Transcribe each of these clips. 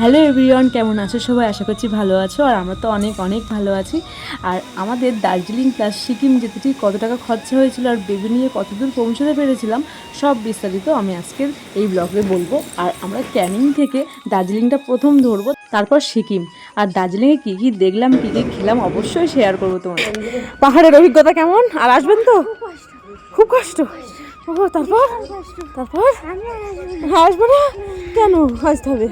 Hello everyone কেমন আছো সবাই? আশা করছি ভালো আছো আর আমরা তো অনেক অনেক ভালো আছি। আর আমাদের দার্জিলিং প্লাস সিকিম যেতে ঠিক কত টাকা খরচা হয়েছিল আর বেবি নিয়ে কতদূর পৌঁছতে পেরেছিলাম সব বিস্তারিত আমি আজকের এই ব্লগে বলব। আর আমরা ক্যানিং থেকে দার্জিলিংটা প্রথম ধরবো তারপর সিকিম। আর দার্জিলিংয়ে কী কী দেখলাম কী কী খেলাম অবশ্যই শেয়ার করব তোমার পাহাড়ের অভিজ্ঞতা কেমন? আর আসবেন তো? খুব কষ্ট। ও তারপর? তারপর? আসব না। কেন? আসতে হবে।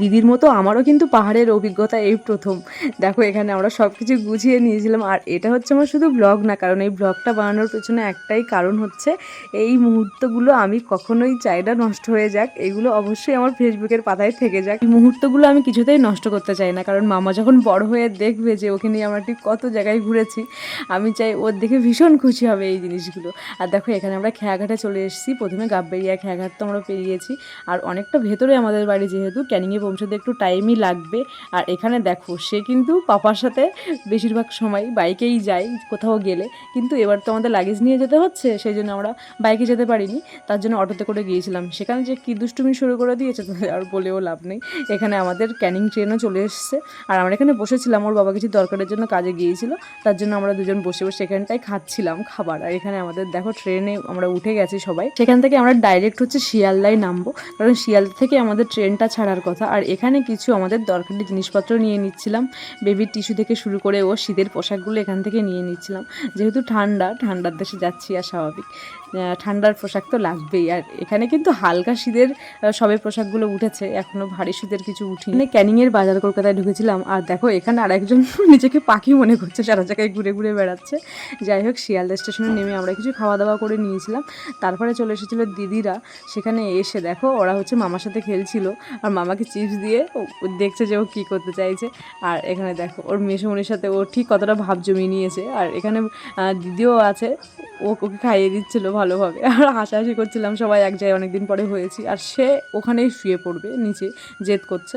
দিদির মতো আমারও কিন্তু পাহাড়ের অভিজ্ঞতা এই প্রথম। দেখো, এখানে আমরা সব কিছু গুছিয়ে নিয়েছিলাম। আর এটা হচ্ছে আমার শুধু ব্লগ না, কারণ এই ব্লগটা বানানোর পেছনে একটাই কারণ হচ্ছে, এই মুহূর্তগুলো আমি কখনোই চাই না নষ্ট হয়ে যাক। এগুলো অবশ্যই আমার ফেসবুকের পাতায় থেকে যাক। এই মুহূর্তগুলো আমি কিছুতেই নষ্ট করতে চাই না, কারণ মামা যখন বড় হয়ে দেখবে যে ওকে নিয়ে আমরা ঠিক কত জায়গায় ঘুরেছি, আমি চাই ওর দেখে ভীষণ খুশি হবে এই জিনিসগুলো। আর দেখো, এখানে আমরা খেয়াঘাটে চলে এসেছি। প্রথমে গাববেরিয়া খেয়াঘাট তো আমরা পেরিয়েছি। আর অনেকটা ভেতরে আমাদের বাড়ি যেহেতু ক্যানিংয়ে পৌঁছতে একটু টাইমই লাগবে। আর এখানে দেখো, সে কিন্তু পাপার সাথে বেশিরভাগ সময় বাইকেই যায় কোথাও গেলে। কিন্তু এবার তো আমাদের লাগেজ নিয়ে যেতে হচ্ছে, সেই জন্য আমরা বাইকে যেতে পারিনি। তার জন্য অটোতে করে গিয়েছিলাম। সেখানে যে কী দুষ্টুমি শুরু করে দিয়েছে আর বলেও লাভ নেই। এখানে আমাদের ক্যানিং ট্রেনও চলে এসছে। আর আমরা এখানে বসেছিলাম, ওর বাবা কিছু দরকারের জন্য কাজে গিয়েছিল। তার জন্য আমরা দুজন বসে বসে এখানটায় খাচ্ছিলাম খাবার। আর এখানে আমাদের দেখো ট্রেনে আমরা উঠে গেছি সবাই। সেখান থেকে আমরা ডাইরেক্ট হচ্ছে শিয়ালদায় নামবো। কারণ শিয়ালদা থেকে আমাদের ট্রেনটা ছাড়ার কথা। আর এখানে কিছু আমাদের দরকারি জিনিসপত্র নিয়ে নিচ্ছিলাম। বেবির টিস্যু থেকে শুরু করে ও শীতের পোশাকগুলো এখান থেকে নিয়ে নিচ্ছিলাম। যেহেতু ঠান্ডা, ঠান্ডার দেশে যাচ্ছি আর স্বাভাবিক। ঠান্ডার পোশাক তো লাগবেই। আর এখানে কিন্তু হালকা শীতের সবে পোশাকগুলো উঠেছে। এখনও ভারী শীতের কিছু উঠিনি। মানে ক্যানিংয়ের বাজার কলকাতায় ঢুকেছিলাম। আর দেখো, এখানে আর একজন নিজেকে পাখি মনে করছে, সারা জায়গায় ঘুরে ঘুরে বেড়াচ্ছে। যাই হোক, শিয়ালদা স্টেশনে নেমে আমরা কিছু খাওয়া দাওয়া করে নিয়েছিলাম। তারপরে চলে এসেছিল দিদিরা। সেখানে এসে দেখো, ওরা হচ্ছে মামার সাথে খেলছিল। আর মামাকে চিপস দিয়ে দেখছে যে ও কী করতে চাইছে। আর এখানে দেখো, ওর মেসোমনির সাথে ও ঠিক কতটা ভাব জমিয়ে নিয়েছে। আর এখানে দিদিও আছে। ও ওকে খাইয়ে দিচ্ছিল। ভালোভাবে আর হাসাহাসি করছিলাম সবাই, এক জায়গায় অনেকদিন পরে হয়েছি। আর সে ওখানেই শুয়ে পড়বে, নিচে জেদ করছে।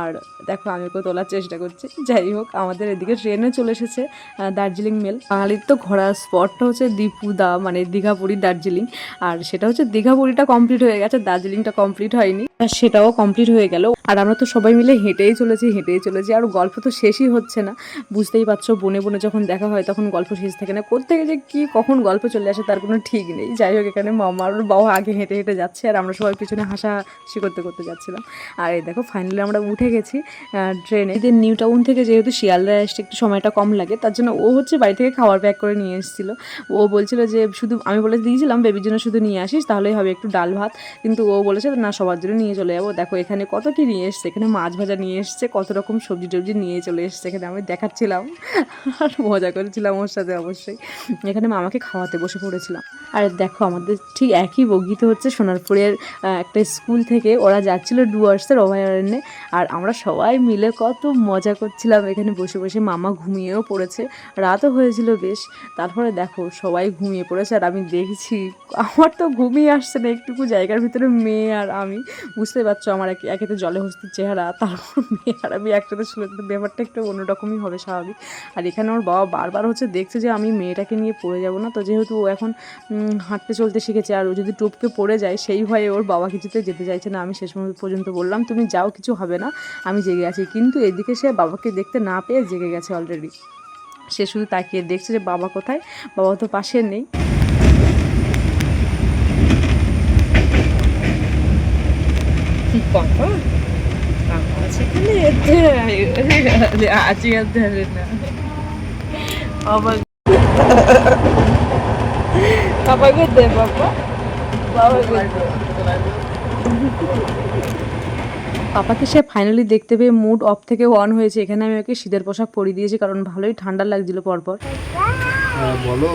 আর দেখো, আমি ওকে তোলার চেষ্টা করছি। যাই হোক, আমাদের এদিকে ট্রেনে চলে এসেছে দার্জিলিং মেল। বাঙালির তো ঘোরার স্পটটা হচ্ছে দীপুদা মানে দীঘাপুরি দার্জিলিং। আর সেটা হচ্ছে দীঘাপুরিটা কমপ্লিট হয়ে গেছে, দার্জিলিংটা কমপ্লিট হয়নি। সেটাও কমপ্লিট হয়ে গেল। আর আমরা তো সবাই মিলে হেঁটেই চলেছি হেঁটেই চলেছি, আর গল্প তো শেষই হচ্ছে না। বুঝতেই পারছ, বনে বনে যখন দেখা হয় তখন গল্প শেষ থাকে না। কোথেকে যে কি, কখন গল্প চলে আসে তার কোনো ঠিক নেই। যাই হোক, এখানে মামার বাবা আগে হেঁটে হেঁটে যাচ্ছে, আর আমরা সবাই পিছনে হাসাহাসি করতে করতে যাচ্ছিলাম। আর এই দেখো ফাইনালি আমরা উঠে গেছি ট্রেনে। এদের নিউ টাউন থেকে যেহেতু শিয়ালদা আসতে একটু সময়টা কম লাগে, তার জন্য ও হচ্ছে বাড়ি থেকে খাবার প্যাক করে নিয়ে এসেছিল। ও বলছিল যে, শুধু আমি বলে দিয়েছিলাম বেবির জন্য শুধু নিয়ে আসিস, তাহলেই হবে একটু ডাল ভাত। কিন্তু ও বলেছে, না, সবার জন্য নিয়ে চলে যাব। দেখো, এখানে কত কি নিয়ে এসছে, এখানে মাছ ভাজা নিয়ে এসছে, কত রকম সবজি টবজি নিয়ে চলে এসছে এখানে। আমি দেখাচ্ছিলাম, আর মজা করেছিলাম ওর সাথে অবশ্যই। এখানে মামাকে খাওয়াতে বসে পড়েছিলাম। আর দেখো, আমাদের ঠিক একই বগিতে হচ্ছে সোনারপুরের একটা স্কুল থেকে ওরা যাচ্ছিল ডুয়ার্সের অভয়ারণ্যে আর আমরা সবাই মিলে কত মজা করছিলাম। এখানে বসে বসে মামা ঘুমিয়েও পড়েছে। রাতও হয়েছিল বেশ। তারপরে দেখো, সবাই ঘুমিয়ে পড়েছে আর আমি দেখছি, আমার তো ঘুমিয়ে আসছে না। একটুকু জায়গার ভিতরে মেয়ে আর আমি। বুঝতে পারছ আমার একে একে তো জলে হস্তির চেহারা, তারপর মেয়ে আর আমি একসাথে শুনে ব্যাপারটা একটু অন্যরকমই হবে স্বাভাবিক। আর এখানে ওর বাবা বারবার হচ্ছে দেখছে যে আমি মেয়েটাকে নিয়ে পড়ে যাব না। তো যেহেতু ও এখন হাঁটতে চলতে শিখেছে আর ও যদি টুপকে পড়ে যায়, সেই ভয়ে ওর বাবা কিছুতে যেতে চাইছে না। আমি শেষ পর্যন্ত বললাম, তুমি যাও, কিছু হবে না। আমি জেগে আছি। কিন্তু এদিকে সে বাবাকে দেখতে না পেয়ে জেগে গেছে অলরেডি সে শুধু তাকিয়ে দেখছে যে বাবা কোথায়। বাবা তো পাশে নেই। বাবা বাবা সেখানে আছি। ধরে না। বাবা বাবা দে বাবা? বাবা পাপাকে সে ফাইনালি দেখতে পেয়ে মুড অফ থেকে অন হয়েছে। এখানে আমি ওকে শীতের পোশাক পরিয়ে দিয়েছি কারণ ভালোই ঠান্ডা লাগছিল পরপর। হ্যাঁ বলো।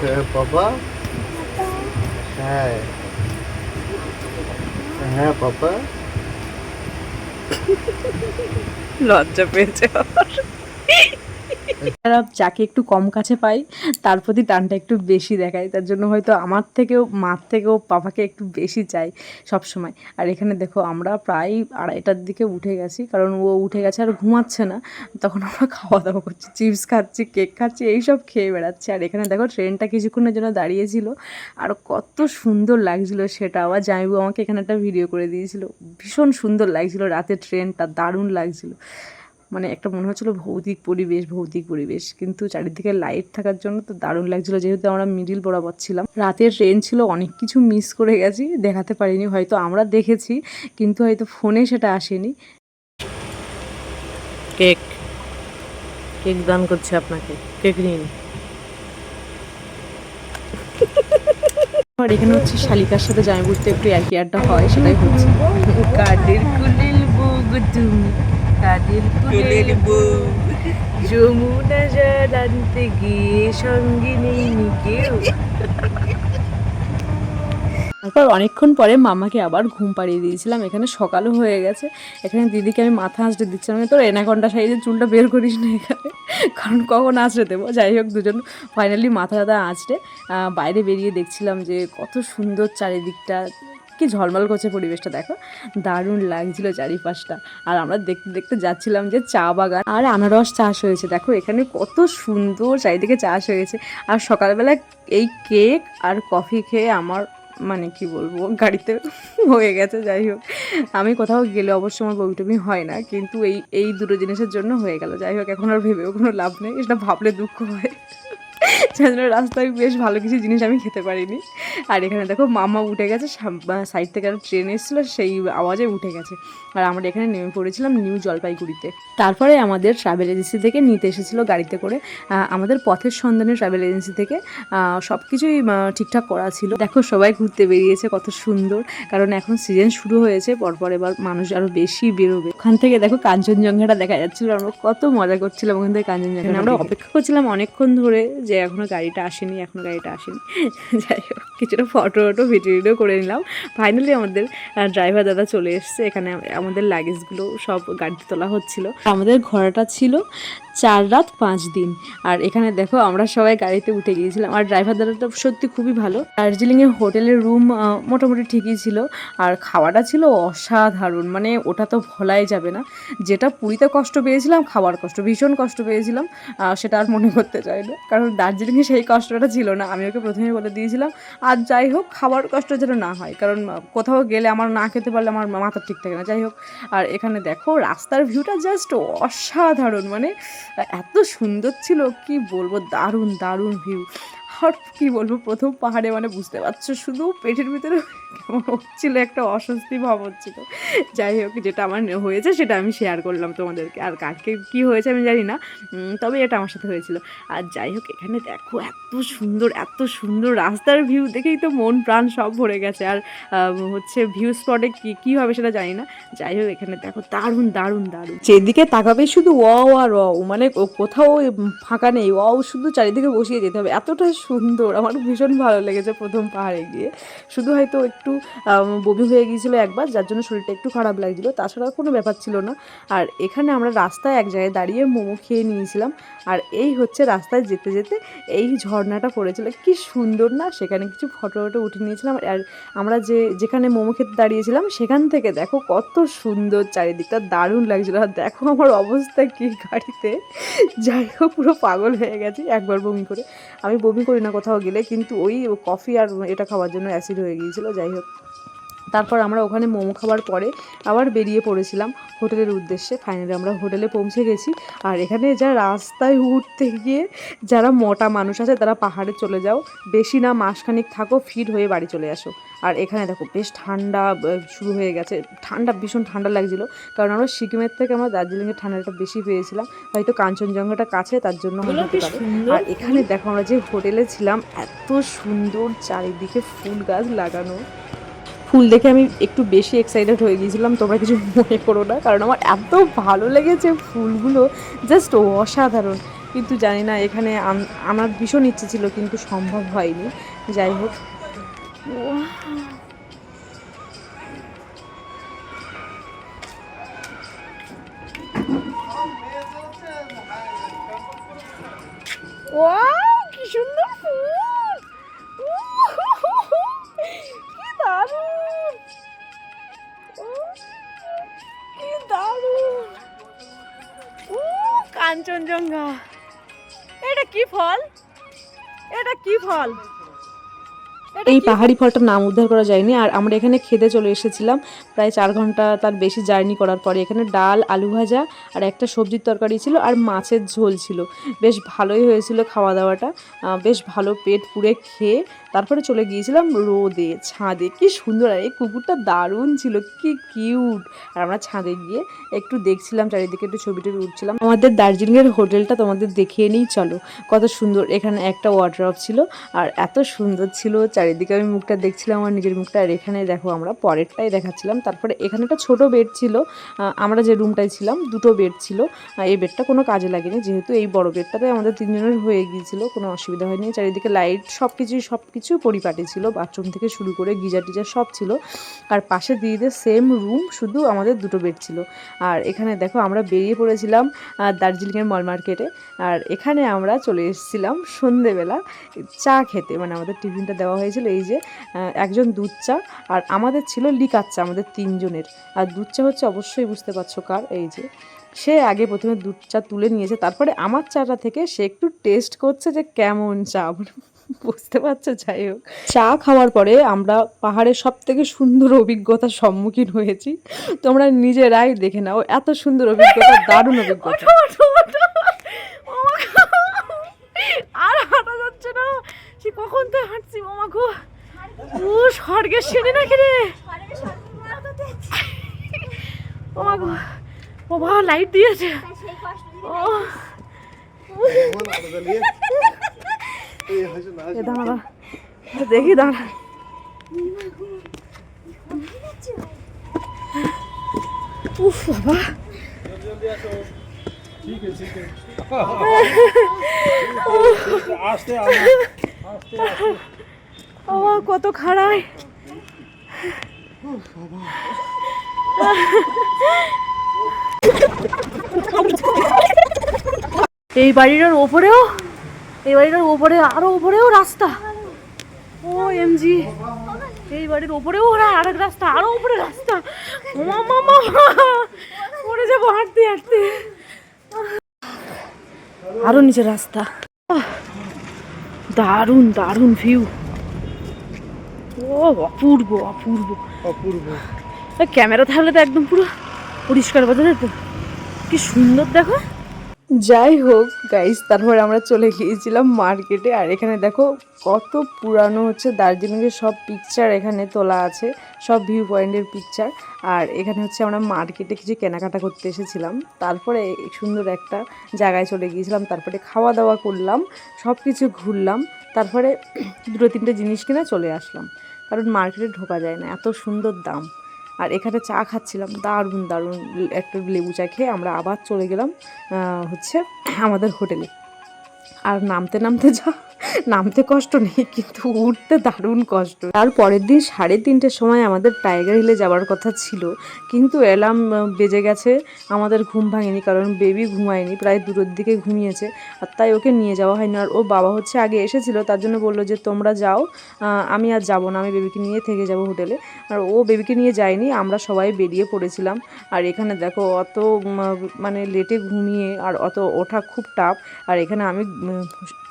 হ্যাঁ পাপা? হ্যাঁ। হ্যাঁ পাপা? লজ্জা পেয়েছে যাকে একটু কম কাছে পাই, তার প্রতি টানটা একটু বেশি দেখায় তার জন্য হয়তো আমার থেকেও, মার থেকেও পাপাকে একটু বেশি চাই সব সময় আর এখানে দেখো, আমরা প্রায় আড়াইটার দিকে উঠে গেছি, কারণ ও উঠে গেছে আর ঘুমাচ্ছে না। তখন আমরা খাওয়া দাওয়া করছি, চিপস খাচ্ছি, কেক খাচ্ছি, এইসব খেয়ে বেড়াচ্ছি। আর এখানে দেখো, ট্রেনটা কিছুক্ষণের জন্য দাঁড়িয়েছিল। আর কত সুন্দর লাগছিল সেটা। আবার জামাইবু আমাকে এখানে একটা ভিডিও করে দিয়েছিল। ভীষণ সুন্দর লাগছিল রাতে ট্রেনটা, দারুণ লাগছিল। মানে একটা মনে হচ্ছিল ভৌতিক পরিবেশ ভৌতিক পরিবেশ। কিন্তু চারিদিকে লাইট থাকার জন্য তো দারুণ লাগছিল। যেহেতু আমরা মিডিল বরাবর ছিলাম রাতের ট্রেন ছিল অনেক কিছু মিস করে গেছি দেখাতে পারিনি হয়তো আমরা দেখেছি কিন্তু হয়তো ফোনে সেটা আসেনি। কেক কেক দান করছে আপনাকে কেক নিন। আর এখানে হচ্ছে শালিকার সাথে জামাই বুঝতে একটু একই আড্ডা হয় সেটাই হচ্ছে। কাদের কুলিল বুগ কাদের কুলিল যমুনা জানান্তে গিয়ে সঙ্গে নেই নি কেউ। তারপর অনেকক্ষণ পরে মামাকে আবার ঘুম পাড়িয়ে দিয়েছিলাম। এখানে সকালও হয়ে গেছে। এখানে দিদিকে আমি মাথা আঁচড়ে দিচ্ছিলাম। আমি তোর এনাকন্ডা সাইজের চুলটা বের করিস না এখানে। কারণ কখন আঁচড়ে দেবো? যাই হোক দুজন ফাইনালি মাথা টাথা আঁচড়ে বাইরে বেরিয়ে দেখছিলাম যে কত সুন্দর চারিদিকটা। কি ঝলমল করছে পরিবেশটা দেখো। দারুণ লাগছিল চারিপাশটা। আর আমরা দেখতে দেখতে যাচ্ছিলাম যে চা বাগান। আর আনারস চাষ হয়েছে। দেখো, এখানে কত সুন্দর চারিদিকে চাষ হয়েছে। আর সকালবেলা এই কেক আর কফি খেয়ে আমার মানে কি বলব, গাড়িতে হয়ে গেছে, যাই হোক। আমি কোথাও গেলে অবশ্য আমার বমিটমি হয় না, কিন্তু এই এই দুটো জিনিসের জন্য হয়ে গেল। যাই হোক, এখন আর ভেবেও কোনো লাভ নেই। এটা ভাবলে দুঃখ হয়। জন্য রাস্তায় বেশ ভালো কিছু জিনিস আমি খেতে পারিনি। আর এখানে দেখো মামা উঠে গেছে সাইড থেকে একটা ট্রেন এসেছিল সেই আওয়াজে উঠে গেছে। আর আমরা এখানে নেমে পড়েছিলাম নিউ জলপাইগুড়িতে। তারপরে আমাদের ট্রাভেল এজেন্সি থেকে নিতে এসেছিল গাড়িতে করে। আমাদের পথের সন্ধানে ট্রাভেল এজেন্সি থেকে সব কিছুই ঠিকঠাক করা ছিল। দেখো সবাই ঘুরতে বেরিয়েছে কত সুন্দর। কারণ এখন সিজন শুরু হয়েছে পরপর এবার মানুষ আরও বেশি বেরোবে। ওখান থেকে দেখো কাঞ্চনজঙ্ঘাটা দেখা যাচ্ছিল আমরা কত মজা করছিলাম ওখান থেকে কাঞ্চনজঙ্ঘা আমরা অপেক্ষা করছিলাম অনেকক্ষণ ধরে যে এখনও গাড়িটা আসেনি এখনও গাড়িটা আসেনি। যাই হোক, কিছুটা ফটো ফটো ভিডিও ভিডিও করে নিলাম। ফাইনালি আমাদের ড্রাইভার দাদা চলে এসছে। এখানে আমাদের লাগেজগুলো সব গাড়িতে তোলা হচ্ছিল। আমাদের ঘোড়াটা ছিল চার রাত পাঁচ দিন। আর এখানে দেখো আমরা সবাই গাড়িতে উঠে গিয়েছিলাম। আর ড্রাইভার দাদাটা সত্যি খুবই ভালো। দার্জিলিংয়ে হোটেলের রুম মোটামুটি ঠিকই ছিল। আর খাওয়াটা ছিল অসাধারণ। মানে ওটা তো ভোলাই যাবে না। যেটা পুরীতে কষ্ট পেয়েছিলাম, খাওয়ার কষ্ট, ভীষণ কষ্ট পেয়েছিলাম সেটা আর মনে করতে চাই না কারণ দার্জিলিংয়ে সেই কষ্টটা ছিল না। আমি ওকে প্রথমেই বলে দিয়েছিলাম, আর যাই হোক খাবার কষ্ট যেন না হয়। কারণ কোথাও গেলে আমার না খেতে পারলে আমার মাথা ঠিক থাকে না। যাই হোক, আর এখানে দেখো রাস্তার ভিউটা জাস্ট অসাধারণ। মানে এত সুন্দর ছিল, কি বলব? দারুণ দারুণ ভিউ আর কি বলব? প্রথম পাহাড়ে মানে বুঝতে পারছ, শুধু পেটের ভিতরে কেমন হচ্ছিল একটা অস্বস্তি ভাব হচ্ছিল যাই হোক, যেটা আমার হয়েছে সেটা আমি শেয়ার করলাম তোমাদেরকে। আর কাকে কি হয়েছে আমি জানি না তবে এটা আমার সাথে হয়েছিল। আর যাই হোক, এখানে দেখো এত সুন্দর এত সুন্দর রাস্তার ভিউ দেখেই তো মন, প্রাণ সব ভরে গেছে। আর হচ্ছে ভিউ স্পটে কি, কী হবে সেটা জানি না। যাই হোক, এখানে দেখো দারুণ দারুণ দারুণ। যেদিকে তাকাবে শুধু ওয়াও আর ওয়াও মানে ও- কোথাও ফাঁকা নেই। ওয়াও শুধু চারিদিকে বসিয়ে যেতে হবে। এতটা সুন্দর, আমার ভীষণ ভালো লেগেছে প্রথম পাহাড়ে গিয়ে। শুধু হয়তো একটু বমি হয়ে গিয়েছিল একবার, যার জন্য শরীরটা একটু খারাপ লাগছিল। তাছাড়া কোনো ব্যাপার ছিল না। আর এখানে আমরা রাস্তায় এক জায়গায় দাঁড়িয়ে মোমো খেয়ে নিয়েছিলাম। আর এই হচ্ছে রাস্তায় যেতে যেতে এই ঝর্ণাটা পড়েছিল। কি সুন্দর না? সেখানে কিছু ফটো ফটো উঠে নিয়েছিলাম। আর আমরা যে, যেখানে মোমো খেতে দাঁড়িয়েছিলাম, সেখান থেকে দেখো কত সুন্দর চারিদিকটা, দারুণ লাগছিল। আর দেখো আমার অবস্থা কি গাড়িতে। যাই হোক, পুরো পাগল হয়ে গেছে একবার বমি করে। আমি বমি করি না কোথাও গেলে, কিন্তু ওই কফি আর এটা খাওয়ার জন্য অ্যাসিড হয়ে গিয়েছিল। যাই হোক তারপর আমরা ওখানে মোমো খাওয়ার পরে আবার বেরিয়ে পড়েছিলাম হোটেলের উদ্দেশ্যে। ফাইনালি আমরা হোটেলে পৌঁছে গেছি। আর এখানে যা রাস্তায় উঠতে গিয়ে যারা মোটা মানুষ আছে তারা পাহাড়ে চলে যাও। বেশি না মাসখানিক থাকো ফিট হয়ে বাড়ি চলে আসো। আর এখানে দেখো বেশ ঠান্ডা শুরু হয়ে গেছে। ঠান্ডা ভীষণ ঠান্ডা লাগছিল। কারণ আমরা সিকিমের থেকে আমরা দার্জিলিংয়ের ঠান্ডাটা বেশি পেয়েছিলাম। হয়তো কাঞ্চনজঙ্ঘাটা কাছে তার জন্য আর এখানে দেখো আমরা যে হোটেলে ছিলাম এত সুন্দর চারিদিকে ফুল গাছ লাগানো। ফুল দেখে আমি একটু বেশি এক্সাইটেড হয়ে গিয়েছিলাম, তোমরা কিছু মনে করো না, কারণ আমার এত ভালো লেগেছে ফুলগুলো জাস্ট অসাধারণ। কিন্তু জানি না, এখানে আমার ভীষণ ইচ্ছে ছিল, কিন্তু সম্ভব হয়নি। যাই হোক। কাঞ্চনজঙ্ঘা এটা কি ফল? এটা কি ফল? এই পাহাড়ি ফলটার নাম উদ্ধার করা যায়নি। আর আমরা এখানে খেতে চলে এসেছিলাম। প্রায় চার ঘণ্টা তার বেশি জার্নি করার পরে এখানে ডাল আলু ভাজা আর একটা সবজির তরকারি ছিল আর মাছের ঝোল ছিল। বেশ ভালোই হয়েছিল খাওয়া দাওয়াটা। বেশ ভালো পেট পুড়ে খেয়ে তারপরে চলে গিয়েছিলাম রোদে ছাদে। কি সুন্দর! আর এই কুকুরটা দারুণ ছিল। কি কিউট! আর আমরা ছাদে গিয়ে একটু দেখছিলাম চারিদিকে একটু ছবি টবি উঠছিলাম। আমাদের দার্জিলিংয়ের হোটেলটা তোমাদের দেখিয়ে নিই চলো। কত সুন্দর! এখানে একটা ওয়াটার ছিল আর এত সুন্দর ছিল চারিদিকে আমি মুখটা দেখছিলাম, আমার নিজের মুখটা, আর এখানে দেখো আমরা পরেরটাই দেখাচ্ছিলাম। তারপরে এখানে একটা ছোট বেড ছিল আমরা যে রুমটায় ছিলাম, দুটো বেড ছিল। এই বেডটা কোনো কাজে লাগেনি, যেহেতু এই বড় বেডটাতে আমাদের তিনজনের হয়ে গিয়েছিল, কোনো অসুবিধা হয়নি। চারিদিকে লাইট সব কিছুই সব কিছু পরিপাটি ছিল বাথরুম থেকে শুরু করে গিজার টিজার সব ছিল। আর পাশে দিদিদের সেম রুম শুধু আমাদের দুটো বেড ছিল। আর এখানে দেখো আমরা বেরিয়ে পড়েছিলাম দার্জিলিংয়ের মল মার্কেটে আর এখানে আমরা চলে এসেছিলাম সন্ধেবেলা, চা খেতে মানে আমাদের টিফিনটা দেওয়া হয়েছিল এই যে একজন দুধ চা আর আমাদের ছিল লিকার চা, আমাদের তিনজনের। আর দুধ চা হচ্ছে অবশ্যই বুঝতে পারছ কার, এই যে, সে আগে প্রথমে দুধ চা তুলে নিয়েছে, তারপরে আমার চাটা থেকে সে একটু টেস্ট করছে যে কেমন চা বুঝতে পারছ? যাই হোক। চা খাওয়ার পরে আমরা পাহাড়ের সব থেকে সুন্দর অভিজ্ঞতার সম্মুখীন হয়েছি। তোমরা নিজেরাই দেখে নাও, এত সুন্দর অভিজ্ঞতা, দারুণ অভিজ্ঞতা। কখন তো হাঁটছি মামা ও স্বর্গের সিঁড়ি নাকি রে? ও মা গো, ও বাবা লাইট দিয়েছে। ও। ভগবান আলাদা নিয়ে এই হাসি না এ দাঁড়া দেখি, দাঁড়া। উফ বাবা, কত খাড়ায় এই বাড়িটার ওপরেও, এই বাড়িটার ওপরে, আরও ওপরেও রাস্তা। ও, এমজি। এই বাড়ির ওপরেও ওরা আরেক রাস্তা, আরও উপরে রাস্তা। মামা মামা পড়ে যাব হাঁটতে হাঁটতে। আরও নিচে রাস্তা। দারুণ দারুণ ভিউ ও অপূর্ব অপূর্ব। অপূর্ব। ক্যামেরা থাকলে তো একদম পুরো পরিষ্কার বোঝা যেত কি সুন্দর দেখো। যাই হোক গাইস তারপর আমরা চলে গিয়েছিলাম মার্কেটে আর এখানে দেখো, কত পুরানো হচ্ছে দার্জিলিংয়ের সব পিকচার এখানে তোলা আছে, সব ভিউ পয়েন্টের পিকচার আর এখানে হচ্ছে আমরা মার্কেটে কিছু কেনাকাটা করতে এসেছিলাম। তারপরে সুন্দর একটা জায়গায় চলে গিয়েছিলাম, তারপরে খাওয়া দাওয়া করলাম সব কিছু ঘুরলাম, তারপরে দুটো তিনটে জিনিস কিনে চলে আসলাম। কারণ মার্কেটে ঢোকা যায় না, এত সুন্দর দাম। আর এখানে চা খাচ্ছিলাম, দারুণ দারুণ একটা লেবু চা খেয়ে আমরা আবার চলে গেলাম হচ্ছে আমাদের হোটেলে। আর নামতে নামতে যা নামতে কষ্ট নেই, কিন্তু উঠতে দারুণ কষ্ট। তার পরের দিন সাড়ে তিনটের সময় আমাদের টাইগার হিলে যাওয়ার কথা ছিল, কিন্তু অ্যালার্ম বেজে গেছে। আমাদের ঘুম ভাঙেনি, কারণ বেবি ঘুমায়নি, প্রায় দুটোর দিকে ঘুমিয়েছে। আর তাই ওকে নিয়ে যাওয়া হয়নি, আর ও বাবা হচ্ছে আগে এসেছিল, তার জন্য বলল যে, তোমরা যাও আমি আর যাব না, আমি বেবিকে নিয়ে থেকে যাব হোটেলে। আর ও বেবিকে নিয়ে যায়নি, আমরা সবাই বেরিয়ে পড়েছিলাম। আর এখানে দেখো, অত মানে লেটে ঘুমিয়ে, আর অত ওঠা খুব টাফ আর এখানে আমি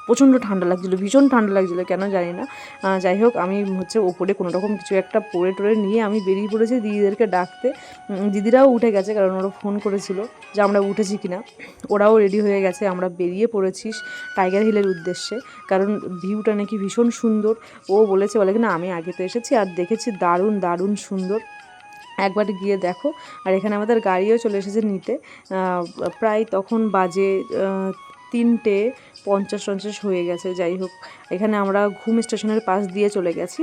প্রচণ্ড ঠান্ডা লাগছিল, ভীষণ ঠান্ডা লাগছিল, কেন জানি না। যাই হোক, আমি হচ্ছে ওপরে কোনো রকম কিছু একটা পরে টরে নিয়ে আমি বেরিয়ে পড়েছি দিদিদেরকে ডাকতে। দিদিরাও উঠে গেছে, কারণ ওরা ফোন করেছিল যে আমরা উঠেছি কিনা। ওরাও রেডি হয়ে গেছে, আমরা বেরিয়ে পড়েছিস টাইগার হিলের উদ্দেশ্যে, কারণ ভিউটা নাকি ভীষণ সুন্দর। ও বলেছে, বলে কিনা আমি আগে তো এসেছি আর দেখেছি দারুণ দারুণ সুন্দর। একবার গিয়ে দেখো। আর এখানে আমাদের গাড়িও চলে এসেছে নিতে। প্রায় তখন বাজে তিনটে পঞ্চাশ পঞ্চাশ হয়ে গেছে, যাই হোক। এখানে আমরা ঘুম স্টেশনের পাশ দিয়ে চলে গেছি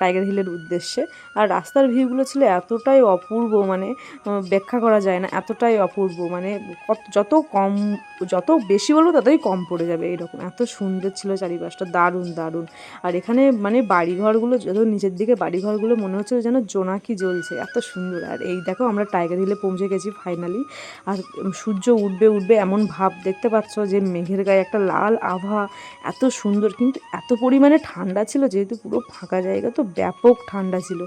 টাইগার হিলের উদ্দেশ্যে। আর রাস্তার ভিউগুলো ছিল এতটাই অপূর্ব মানে ব্যাখ্যা করা যায় না, এতটাই অপূর্ব মানে যত কম, যত বেশি বলব ততই কম পড়ে যাবে এরকম। এত সুন্দর ছিল চারিপাশটা, দারুণ দারুণ। আর এখানে মানে বাড়িঘরগুলো যত নিচের দিকে বাড়িঘরগুলো, মনে হচ্ছে যেন জোনাকি জ্বলছে, এত সুন্দর। আর এই দেখো আমরা টাইগার হিলে পৌঁছে গেছি ফাইনালি আর সূর্য উঠবে উঠবে এমন ভাব, দেখতে পাচ্ছ যে মেঘের গায়ে একটা লাল আভা, এত সুন্দর। কিন্তু এত পরিমাণে ঠান্ডা ছিল, যেহেতু পুরো ফাঁকা জায়গা, তো ব্যাপক ঠান্ডা ছিল।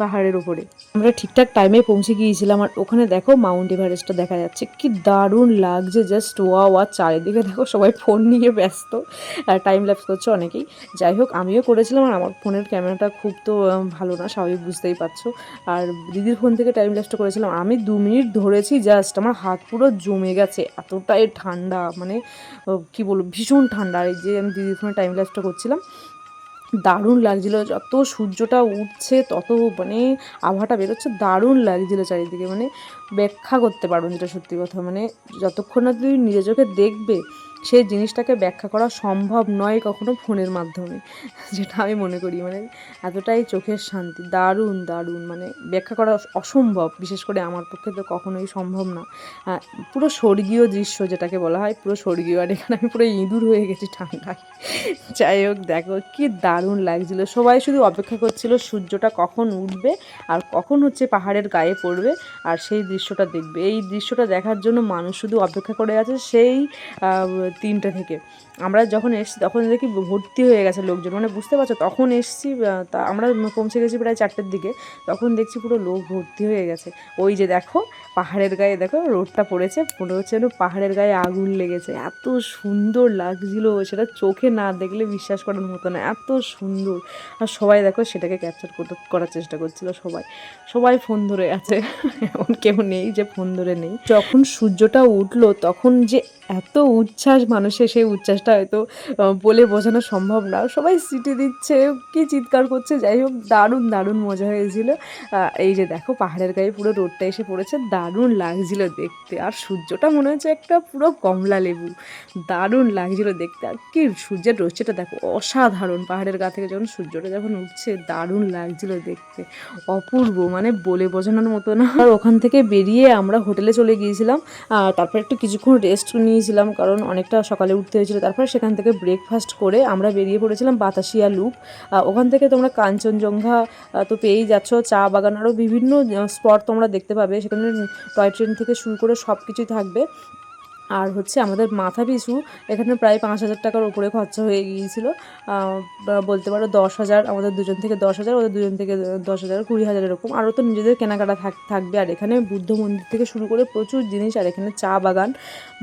পাহাড়ের ওপরে আমরা ঠিকঠাক টাইমে পৌঁছে গিয়েছিলাম আর ওখানে দেখো মাউন্ট এভারেস্টটা দেখা যাচ্ছে। কি দারুণ লাগছে জাস্ট ওয়া ওয়া চারিদিকে দেখো সবাই ফোন নিয়ে ব্যস্ত। আর টাইম ল্যাপস করছে অনেকেই। যাই হোক, আমিও করেছিলাম আর আমার ফোনের ক্যামেরাটা খুব তো ভালো না, স্বাভাবিক, বুঝতেই পারছ। আর দিদির ফোন থেকে টাইম ল্যাপসটা করেছিলাম। আমি দু মিনিট ধরেছি জাস্ট আমার হাত পুরো জমে গেছে, এতটাই ঠান্ডা মানে কি বলব, ভীষণ ঠান্ডা। আর এই যে আমি দিদির ফোনে টাইম ল্যাপসটা করছিলাম দারুণ লাগছিল। যত সূর্যটা উঠছে, তত মানে আবহাওয়াটা বেরোচ্ছে, দারুণ লাগছিল চারিদিকে। মানে ব্যাখ্যা করতে পারব যেটা সত্যি কথা। মানে যতক্ষণ না তুমি নিজে চোখে দেখবে সেই জিনিসটাকে ব্যাখ্যা করা সম্ভব নয় কখনো ফোনের মাধ্যমে, যেটা আমি মনে করি। মানে এতটাই চোখের শান্তি। দারুণ দারুণ। মানে ব্যাখ্যা করা অসম্ভব। বিশেষ করে আমার পক্ষে তো কখনোই সম্ভব না। পুরো স্বর্গীয় দৃশ্য যেটাকে বলা হয়, পুরো স্বর্গীয়। আর এখানে আমি পুরো ইঁদুর হয়ে গেছি ঠান্ডায়। যাই হোক, দেখো কি দারুণ লাগছিল। সবাই শুধু অপেক্ষা করছিল, সূর্যটা কখন উঠবে আর কখন হচ্ছে পাহাড়ের গায়ে পড়বে আর সেই দৃশ্যটা দেখবে। এই দৃশ্যটা দেখার জন্য মানুষ শুধু অপেক্ষা করে আছে, সেই তিনটে থেকে। আমরা যখন এসছি তখন দেখি ভর্তি হয়ে গেছে লোকজন। মানে বুঝতে পারছ, তখন এসছি তা আমরা পৌঁছে গেছি প্রায় চারটের দিকে, তখন দেখছি পুরো লোক ভর্তি হয়ে গেছে। ওই যে দেখো, পাহাড়ের গায়ে দেখো রোডটা পড়েছে, মনে হচ্ছে যেন পাহাড়ের গায়ে আগুন লেগেছে। এত সুন্দর লাগছিল, সেটা চোখে না দেখলে বিশ্বাস করার মতো না, এত সুন্দর। আর সবাই দেখো সেটাকে ক্যাপচার করার চেষ্টা করছিল সবাই। সবাই ফোন ধরে আছে, এমন কেউ নেই যে ফোন ধরে নেই। যখন সূর্যটা উঠল, তখন যে এত উচ্ছ্বাস মানুষের সেই উচ্ছ্বাসটা হয়তো বলে বোঝানো সম্ভব না। সবাই সিটি দিচ্ছে, কি চিৎকার করছে, যাই হোক, দারুণ দারুণ মজা হয়েছিল। এই যে দেখো, পাহাড়ের গায়ে পুরো রোডটা এসে পড়েছে, দারুণ লাগছিল দেখতে। আর সূর্যটা মনে হচ্ছে একটা পুরো কমলা লেবু। দারুণ লাগছিল দেখতে। আর কি সূর্যের রশ্মিটা দেখো, অসাধারণ। পাহাড়ের গা থেকে যখন সূর্যটা যখন উঠছে, দারুণ লাগছিল দেখতে। অপূর্ব মানে বলে বোঝানোর মতো না। আর ওখান থেকে বেরিয়ে আমরা হোটেলে চলে গিয়েছিলাম। তারপর একটু কিছুক্ষণ রেস্ট নিয়েছিলাম, কারণ অনেকটা সকালে উঠতে হয়েছিল। তারপরে সেখান থেকে ব্রেকফাস্ট করে আমরা বেরিয়ে পড়েছিলাম বাতাসিয়া লুপ ওখান থেকে তোমরা কাঞ্চনজঙ্ঘা তো পেয়েই যাচ্ছ। চা বাগান আরও বিভিন্ন স্পট তোমরা দেখতে পাবে। সেখানে টয় ট্রেন থেকে শুরু করে সব কিছুই থাকবে। আর হচ্ছে আমাদের মাথা পিছু এখানে প্রায় পাঁচ হাজার টাকার উপরে খরচা হয়ে গিয়েছিল। বলতে পারো দশ হাজার, আমাদের দুজন থেকে দশ হাজার, ওদের দুজন থেকে দশ হাজার, কুড়ি হাজার এরকম। আরও তো নিজেদের কেনাকাটা থাক, থাকবে। আর এখানে বুদ্ধ মন্দির থেকে শুরু করে প্রচুর জিনিস, আর এখানে চা বাগান,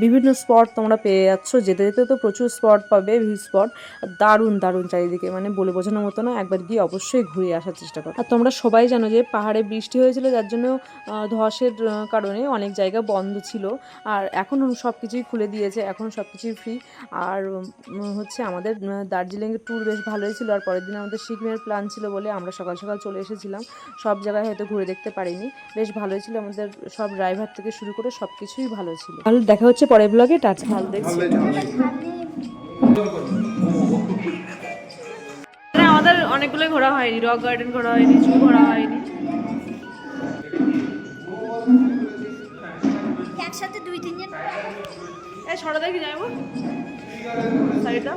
বিভিন্ন স্পট তোমরা পেয়ে যাচ্ছ। যেতে যেতে তো প্রচুর স্পট পাবে, ভিউ স্পট। দারুণ দারুণ চারিদিকে। মানে বলে বোঝানোর মতো না, একবার গিয়ে অবশ্যই ঘুরে আসার চেষ্টা করো। আর তোমরা সবাই জানো যে পাহাড়ে বৃষ্টি হয়েছিল, যার জন্য ধসের কারণে অনেক জায়গা বন্ধ ছিল। আর এখন সব কিছুই খুলে দিয়েছে এখন সব কিছুই ফ্রি আর হচ্ছে আমাদের দার্জিলিংয়ের ট্যুর বেশ ভালোই ছিল আর পরের দিন আমাদের সিকিমের প্ল্যান ছিল বলে আমরা সকাল সকাল চলে এসেছিলাম। সব জায়গায় হয়তো ঘুরে দেখতে পারিনি। বেশ ভালোই ছিল আমাদের সব ড্রাইভার থেকে শুরু করে সব কিছুই ভালো ছিল। ভালো দেখা হচ্ছে পরের ব্লগে টাটা। ভালো দেখছি। আমাদের অনেকগুলোই ঘোরা হয়নি রক গার্ডেন ঘোরা হয়নি জু ঘোরা হয়নি। একসাথে দুই তিনজন। এই সরদা কি যাব? শাড়িটা।